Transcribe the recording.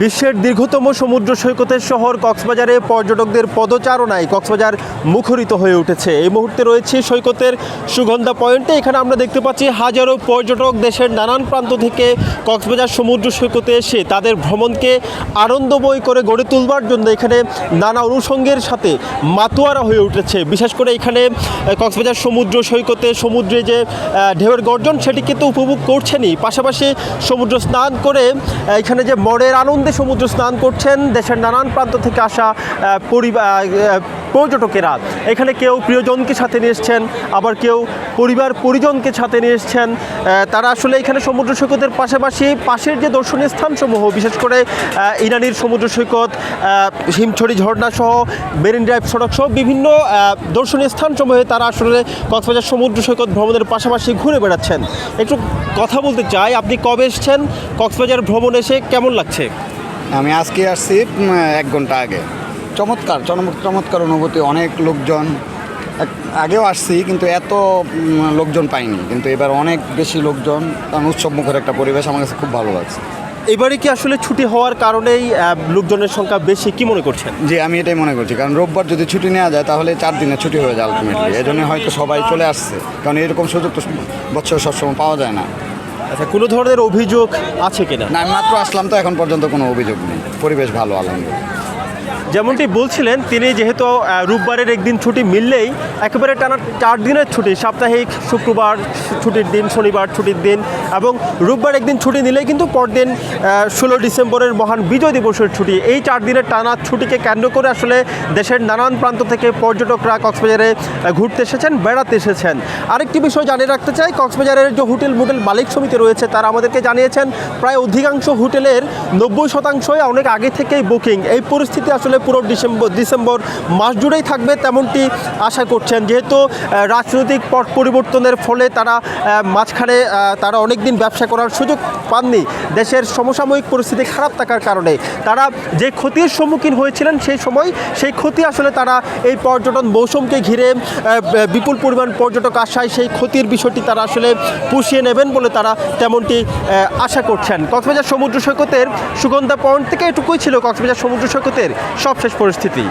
বিশ্বের দীর্ঘতম সমুদ্র সৈকতের শহর কক্সবাজারে পর্যটকদের পদচারণায় কক্সবাজার মুখরিত হয়ে উঠেছে। এই মুহূর্তে রয়েছে সৈকতের সুগন্ধা পয়েন্টে। এখানে আমরা দেখতে পাচ্ছি হাজারো পর্যটক দেশের নানান প্রান্ত থেকে কক্সবাজার সমুদ্র সৈকতে এসে তাদের ভ্রমণকে আনন্দময় করে গড়ে তুলবার জন্য এখানে নানা অনুষঙ্গের সাথে মাতোয়ারা হয়ে উঠেছে। বিশেষ করে এখানে কক্সবাজার সমুদ্র সৈকতে সমুদ্রে যে ঢেউয়ের গর্জন, সেটি কিন্তু উপভোগ করছেনই। পাশাপাশি সমুদ্র স্নান করে এখানে যে মনের আনন্দে সমুদ্র স্নান করছেন দেশের নানান প্রান্ত থেকে আসা পরিবার পর্যটকেরা এখানে কেউ প্রিয়জনকে সাথে নিয়ে এসছেন, আবার কেউ পরিবার পরিজনকে সাথে নিয়ে এসছেন। তারা আসলে এখানে সমুদ্র সৈকতের পাশাপাশি পাশের যে দর্শনীয় স্থানসমূহ, বিশেষ করে ইরানির সমুদ্র সৈকত হিমছড়ি ঝর্ণা সহ মেরিন ড্রাইভ সড়ক সহ বিভিন্ন দর্শনীয় স্থানসমূহে তারা আসলে কক্সবাজার সমুদ্র সৈকত ভ্রমণের পাশাপাশি ঘুরে বেড়াচ্ছেন। একটু কথা বলতে চাই, আপনি কবে এসছেন? কক্সবাজার ভ্রমণ এসে কেমন লাগছে? আমি আজকে আসছি এক ঘণ্টা আগে। চমৎকার চমৎ- চমৎকার অনুভূতি অনেক লোকজন। এক- আগেও আসছি কিন্তু এত লোকজন পাইনি। কিন্তু এবার অনেক বেশি লোকজন কারণ উৎসব মুখের একটা পরিবেশ আমার কাছে খুব ভালো লাগছে। এবারে কি আসলে ছুটি হওয়ার কারণেই লোকজনের সংখ্যা বেশি কি মনে করছেন? জি আমি এটাই মনে করছি। কারণ রোববার যদি ছুটি নেওয়া যায় তাহলে চার দিনের ছুটি হয়ে যায় আলটিমেটলি এই জন্য হয়তো সবাই চলে আসছে। কারণ এরকম সুযোগ তো বছর সবসময় পাওয়া যায় না। আচ্ছা কোনো ধরনের অভিযোগ আছে কিনা? না মাত্র আসলাম তো এখন পর্যন্ত কোনো অভিযোগ নেই। পরিবেশ ভালো আলহামদুলিল্লাহ। যেমনটি বলছিলেন, তিনি যেহেতু রোববারের একদিন ছুটি মিললেই একেবারে টানা চার দিনের ছুটি, সাপ্তাহিক শুক্রবার ছুটির দিন, শনিবার ছুটির দিন এবং রোববার একদিন ছুটি নিলেই কিন্তু পরদিন ষোলো ডিসেম্বরের মহান বিজয় দিবসের ছুটি। এই চার দিনের টানা ছুটিকে কেন্দ্র করে আসলে দেশের নানান প্রান্ত থেকে পর্যটকরা কক্সবাজারে ঘুরতে এসেছেন, বেড়াতে এসেছেন। আরেকটি বিষয় জানিয়ে রাখতে চাই, কক্সবাজারের যে হোটেল মোটেল মালিক সমিতি রয়েছে, তারা আমাদেরকে জানিয়েছেন, প্রায় অধিকাংশ হোটেলের নব্বই শতাংশই অনেক আগে থেকেই বুকিং। এই পরিস্থিতি আসলে পুরো ডিসেম্বর ডিসেম্বর মাস জুড়েই থাকবে তেমনটি আশা করছেন। যেহেতু রাজনৈতিক পট পরিবর্তনের ফলে তারা মাঝখানে তারা অনেক দিন ব্যবসা করার সুযোগ পাননি। দেশের সমসাময়িক পরিস্থিতি খারাপ থাকার কারণে তারা যে ক্ষতির সম্মুখীন হয়েছিলেন সেই সময়, সেই ক্ষতি আসলে তারা এই পর্যটন মৌসুমকে ঘিরে বিপুল পরিমাণ পর্যটক আসায় সেই ক্ষতির বিষয়টি তারা আসলে পুষিয়ে নেবেন বলে তারা তেমনটি আশা করছেন। কক্সবাজার সমুদ্র সৈকতের সুগন্ধা পয়েন্ট থেকে এটুকুই ছিল কক্সবাজার সমুদ্র সৈকতের সবশেষ পরিস্থিতি।